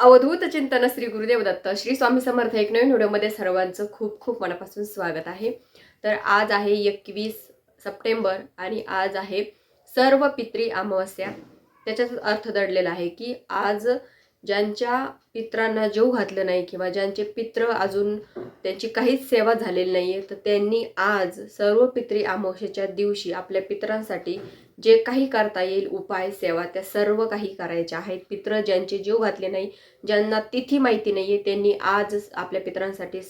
अवधूत चिंतन श्री गुरुदेव दत्त. श्री स्वामी समर्थ एक नवीन व्हिडिओमध्ये सर्वांचं खूप खूप मनापासून स्वागत आहे. तर आज आहे एकवीस सप्टेंबर आणि आज आहे सर्व पित्री अमावस्या. त्याच्यात अर्थ दडलेला आहे की आज ज्यांच्या पित्रांना जेव घातलं नाही किंवा ज्यांचे पित्र अजून त्यांची काहीच सेवा झालेली नाही आहे तर त्यांनी आज सर्व पित्री अमावस्येच्या दिवशी आपल्या पित्रांसाठी जे काही करता येईल उपाय सेवा त्या सर्व काही करायच्या आहेत. पित्र ज्यांचे जीव घातले नाही ज्यांना तिथी माहिती नाही आहे त्यांनी आज आपल्या पित्रांसाठी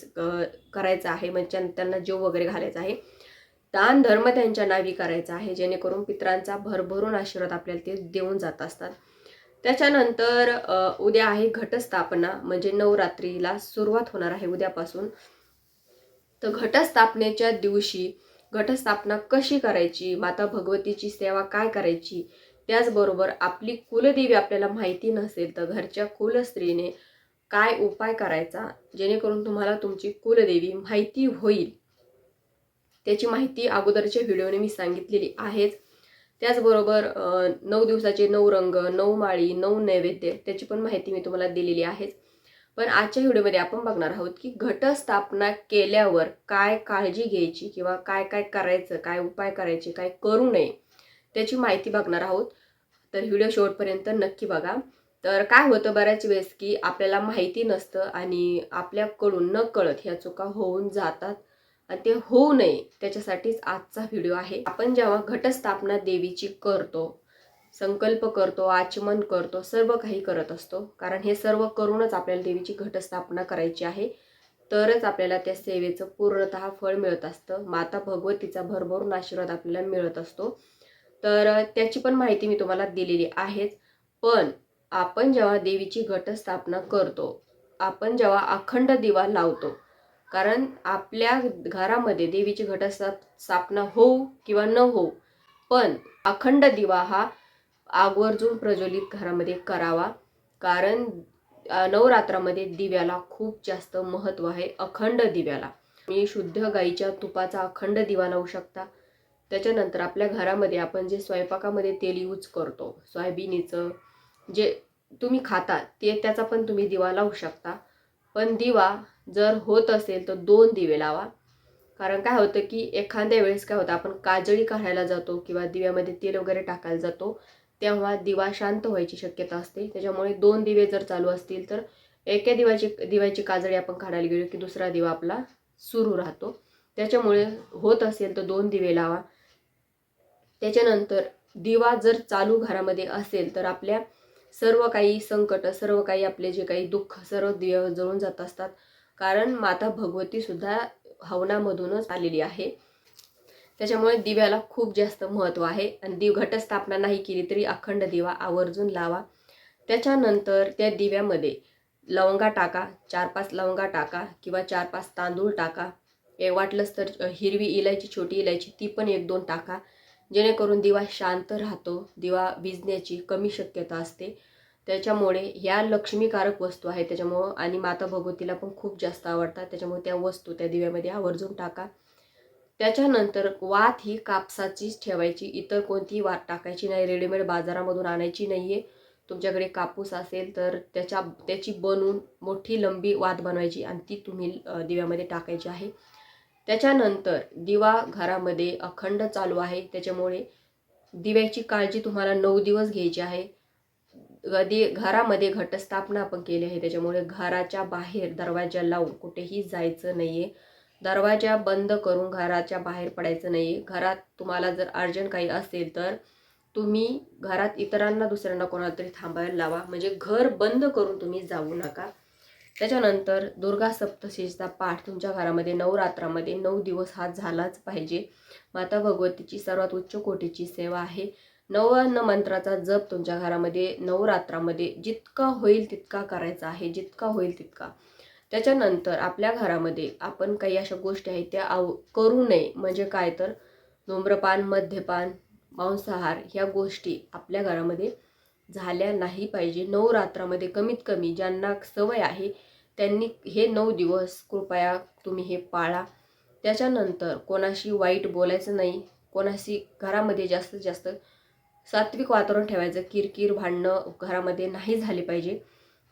करायचं आहे म्हणजे त्यांना जीव वगैरे घालायचा आहे. दान धर्म त्यांच्या नावी करायचा आहे जेणेकरून पित्रांचा भरभरून आशीर्वाद आपल्याला ते देऊन जात असतात. त्याच्यानंतर उद्या आहे घटस्थापना म्हणजे नवरात्रीला सुरुवात होणार आहे उद्यापासून. तर घटस्थापनेच्या दिवशी घटस्थापना कशी करायची? माता भगवतीची सेवा काय करायची? त्याचबरोबर आपली कुलदेवी आपल्याला माहिती नसेल तर घरच्या कुलस्त्रीने काय उपाय करायचा? जेणेकरून तुम्हाला तुमची कुलदेवी माहिती होईल. त्याची माहिती अगोदरच्या व्हिडिओने मी सांगितलेली आहेच. त्याचबरोबर नऊ दिवसाचे नऊ रंग नऊ माळी नऊ नैवेद्य त्याची पण माहिती मी तुम्हाला दिलेली आहेच. पण आजच्या व्हिडिओमध्ये आपण बघणार आहोत की घटस्थापना केल्यावर काय काळजी घ्यायची किंवा काय काय करायचं काय उपाय करायचे काय करू नये त्याची माहिती बघणार आहोत. तर व्हिडिओ शेवटपर्यंत नक्की बघा. तर काय होतं बऱ्याच वेळेस की आपल्याला माहिती नसतं आणि आपल्याकडून न कळत ह्या चुका होऊन जातात आणि ते होऊ नये त्याच्यासाठीच आजचा व्हिडिओ आहे. आपण जेव्हा घटस्थापना देवीची करतो संकल्प करतो आचमन करतो सर्व काही करत असतो. कारण हे सर्व करूनच आपल्याला देवीची घटस्थापना करायची आहे. तरच आपल्याला त्या सेवेचं पूर्णतः फळ मिळत असतं. माता भगवतीचा भरभरून आशीर्वाद आपल्याला मिळत असतो. तर त्याची पण माहिती मी तुम्हाला दिलेली आहेच. पण आपण जेव्हा देवीची घटस्थापना करतो आपण जेव्हा अखंड दिवा लावतो कारण आपल्या घरामध्ये देवीची घटस्थाप स्थापना होऊ किंवा न होऊ पण अखंड दिवा हा आवर्जून प्रज्वलित घरामध्ये करावा. कारण नवरात्रामध्ये दिव्याला खूप जास्त महत्त्व आहे अखंड दिव्याला. मी शुद्ध गाईच्या तुपाचा अखंड दिवा लावू शकता. त्याच्यानंतर आपल्या घरामध्ये आपण जे स्वयंपाकामध्ये तेल यूज करतो सोयाबिनीचं जे तुम्ही खाता ते त्याचा पण तुम्ही दिवा लावू शकता. पण दिवा जर होत असेल तर दोन दिवे लावा. कारण काय होतं की एखाद्या वेळेस काय होतं आपण काजळी काढायला जातो किंवा दिव्यामध्ये तेल वगैरे टाकायला जातो. तेव्हा दिवा शांत व्हायची शक्यता असते. त्याच्यामुळे दोन दिवे जर चालू असतील तर एका दिवाची दिव्याची काजळी आपण काढायला गेलो की दुसरा दिवा आपला सुरू राहतो. त्याच्यामुळे होत असेल तर दोन दिवे लावा. त्याच्यानंतर दिवा जर चालू घरामध्ये असेल तर आपल्या सर्व काही संकट सर्व काही आपले जे काही दुःख सर्व दिवे जळून जात असतात. कारण माता भगवतीसुद्धा हवनामधूनच आलेली आहे. त्याच्यामुळे दिव्याला खूप जास्त महत्त्व आहे. आणि दिव घटस्थापना नाही केली तरी अखंड दिवा आवर्जून लावा. त्याच्यानंतर त्या दिव्यामध्ये लवंगा टाका चार पाच लवंगा टाका किंवा चार पाच तांदूळ टाका. ए वाटलंच तर हिरवी इलायची छोटी इलायची ती पण एक दोन टाका. जेणेकरून दिवा शांत राहतो दिवा विजण्याची कमी शक्यता असते. त्याच्यामुळे ह्या लक्ष्मीकारक वस्तू आहे त्याच्यामुळं आणि माता भगवतीला पण खूप जास्त आवडतात. त्याच्यामुळे त्या वस्तू त्या दिव्यामध्ये आवर्जून टाका. त्याच्यानंतर वात ही कापसाचीच ठेवायची. इतर कोणतीही वात टाकायची नाही. रेडीमेड बाजारामधून आणायची नाही आहे तुमच्याकडे कापूस असेल तर त्याच्या त्याची बनवून मोठी लंबी वात बनवायची आणि ती तुम्ही दिव्यामध्ये टाकायची आहे. त्याच्यानंतर दिवा घरामध्ये अखंड चालू आहे. त्याच्यामुळे दिव्याची काळजी तुम्हाला नऊ दिवस घ्यायची आहे. दि घरामध्ये घटस्थापना आपण केली आहे. त्याच्यामुळे घराच्या बाहेर दरवाजा लावून कुठेही जायचं नाही आहे दरवाजा बंद करून घराच्या बाहेर पडायचं नाही घरात तुम्हाला जर अर्जंट काही असेल तर तुम्ही घरात इतरांना दुसऱ्यांना कोणाला तरी थांबायला लावा. म्हणजे घर बंद करून तुम्ही जाऊ नका. त्याच्यानंतर दुर्गा सप्तशीचा पाठ तुमच्या घरामध्ये नवरात्रामध्ये नऊ दिवस हा झालाच पाहिजे. माता भगवतीची सर्वात उच्च कोटीची सेवा आहे. नवन्न मंत्राचा जप तुमच्या घरामध्ये नवरात्रामध्ये जितका होईल तितका करायचा आहे. जितका होईल तितका. त्याच्यानंतर आपल्या घरामध्ये आपण काही अशा गोष्टी आहेत त्या आव करू नये. म्हणजे काय तर धूम्रपान मद्यपान मांसाहार ह्या गोष्टी आपल्या घरामध्ये झाल्या नाही पाहिजे. नवरात्रामध्ये कमीत कमी ज्यांना सवय आहे त्यांनी हे नऊ दिवस कृपया तुम्ही हे पाळा. त्याच्यानंतर कोणाशी वाईट बोलायचं नाही. कोणाशी घरामध्ये जास्तीत जास्त सात्विक वातावरण ठेवायचं. किरकिर भांडणं घरामध्ये नाही झाले पाहिजे.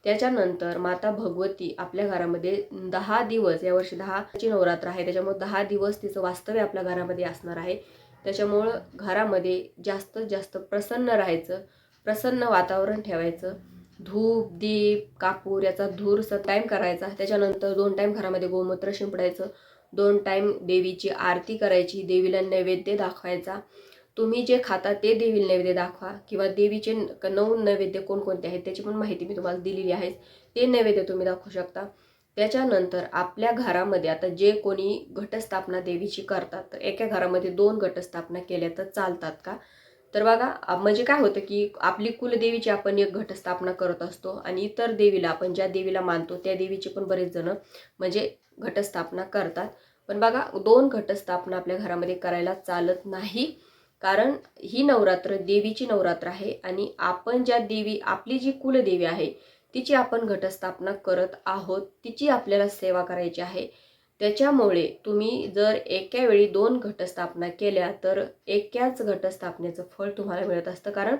त्याच्यानंतर माता भगवती आपल्या घरामध्ये दहा दिवस यावर्षी दहाची नवरात्र आहे. त्याच्यामुळे दहा दिवस तिचं वास्तव्य आपल्या घरामध्ये असणार आहे. त्याच्यामुळं घरामध्ये जास्तीत जास्त प्रसन्न राहायचं प्रसन्न वातावरण ठेवायचं. धूप दीप कापूर याचा धूर स टाईम करायचा. त्याच्यानंतर दोन टाईम घरामध्ये गोमूत्र शिंपडायचं. दोन टाईम देवीची आरती करायची. देवीला नैवेद्य दाखवायचा. तुम्ही जे खाता ते देवी नैवेद्य दाखवा किंवा देवीचे नऊ नैवेद्य कोणकोणते आहेत त्याची पण माहिती मी तुम्हाला दिलेली आहे. ते नैवेद्य तुम्ही दाखवू शकता. त्याच्यानंतर आपल्या घरामध्ये आता जे कोणी घटस्थापना देवीची करतात तर एका घरामध्ये दोन घटस्थापना केल्या तर चालतात का? तर बघा म्हणजे काय होतं की आपली कुलदेवीची आपण एक घटस्थापना करत असतो आणि इतर देवीला आपण ज्या देवीला मानतो त्या देवीची पण बरेच जण म्हणजे घटस्थापना करतात. पण बघा दोन घटस्थापना आपल्या घरामध्ये करायला चालत नाही. कारण ही नवरात्र देवीची नवरात्र आहे आणि आपण ज्या देवी आपली जी कुलदेवी आहे तिची आपण घटस्थापना करत आहोत तिची आपल्याला सेवा करायची आहे. त्याच्यामुळे तुम्ही जर एका वेळी दोन घटस्थापना केल्या तर एकाच घटस्थापनेचं फळ तुम्हाला मिळत असतं. कारण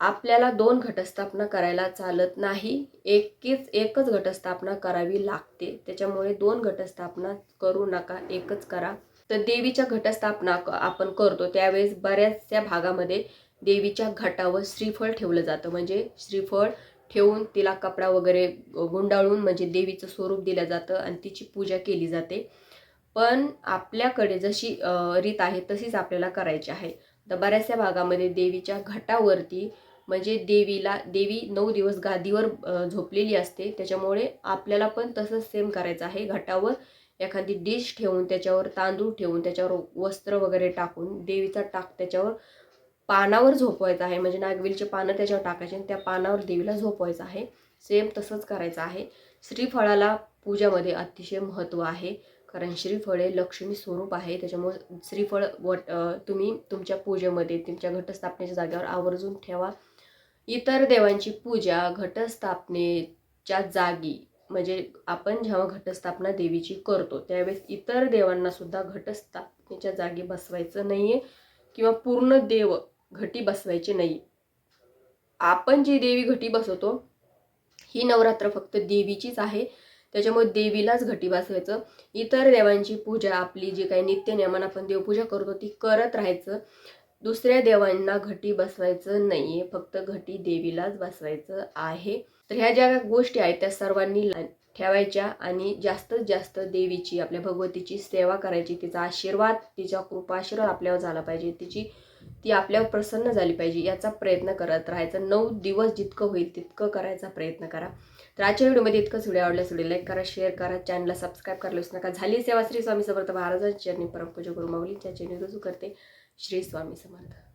आपल्याला दोन घटस्थापना करायला चालत नाही. एकच एकच घटस्थापना करावी लागते. त्याच्यामुळे दोन घटस्थापना करू नका एकच करा. तर देवीच्या घटस्थापना क- आपण करतो. त्यावेळेस बऱ्याचशा भागामध्ये देवीच्या घटावर श्रीफळ ठेवलं जातं. म्हणजे श्रीफळ ठेवून तिला कपडा वगैरे गुंडाळून म्हणजे देवीचं स्वरूप दिलं जातं आणि तिची पूजा केली जाते. पण आपल्याकडे जशी रीत आहे तशीच आपल्याला करायची आहे. तर बऱ्याचशा भागामध्ये देवीच्या घटावरती म्हणजे देवीला देवी नऊ दिवस गादीवर झोपलेली असते. त्याच्यामुळे आपल्याला पण तसंच सेम करायचं आहे. घटावर एखादी डिश ठेवून त्याच्यावर तांदूळ ठेवून त्याच्यावर वस्त्र वगैरे टाकून देवीचा टाक त्याच्यावर पानावर झोपवायचं आहे. म्हणजे नागवेलचे पानं त्याच्यावर टाकायचे आणि त्या पानावर देवीला झोपवायचं आहे. सेम तसंच करायचं आहे. श्रीफळाला पूजामध्ये अतिशय महत्त्व आहे. कारण श्रीफळ हे लक्ष्मी स्वरूप आहे. त्याच्यामुळे श्रीफळ वट तुम्ही तुमच्या पूजेमध्ये तुमच्या घटस्थापनेच्या जागेवर आवर्जून ठेवा. इतर देवांची पूजा घटस्थापनेच्या जागी म्हणजे आपण जेव्हा घटस्थापना देवीची करतो त्यावेळेस इतर देवांनासुद्धा घटस्थापनेच्या जागी बसवायचं नाही आहे किंवा पूर्ण देव घटी बसवायचे नाही आपण जी देवी घटी बसवतो ही नवरात्र फक्त देवीचीच आहे. त्याच्यामुळे देवीलाच घटी बसवायचं. इतर देवांची पूजा आपली जी काही नित्यनेमान आपण देवपूजा करतो ती करत राहायचं. दुसऱ्या देवांना घटी बसवायचं नाही आहे फक्त घटी देवीलाच बसवायचं आहे. तर ह्या ज्या गोष्टी आहेत त्या सर्वांनी ठेवायच्या आणि जास्तीत जास्त देवीची आपल्या भगवतीची सेवा करायची तिचा आशीर्वाद तिचा कृपा आशीर्वाद आपल्यावर झाला पाहिजे. तिची ती आपल्यावर प्रसन्न झाली पाहिजे याचा प्रयत्न करत राहायचा. नऊ दिवस जितकं होईल तितकं करायचा प्रयत्न करा. तर आजच्या व्हिडिओमध्ये इतकंच. व्हिडिओ आवडल्यास व्हिडिओ लाईक करा शेअर करा चॅनलला सबस्क्राईब करायला विसरू नका. झाली सेवा श्री स्वामी समर्थ महाराजांची चरणी परमपूजा गुरु माऊलीच्या चरणी रुजू करते श्री स्वामी समर्थ.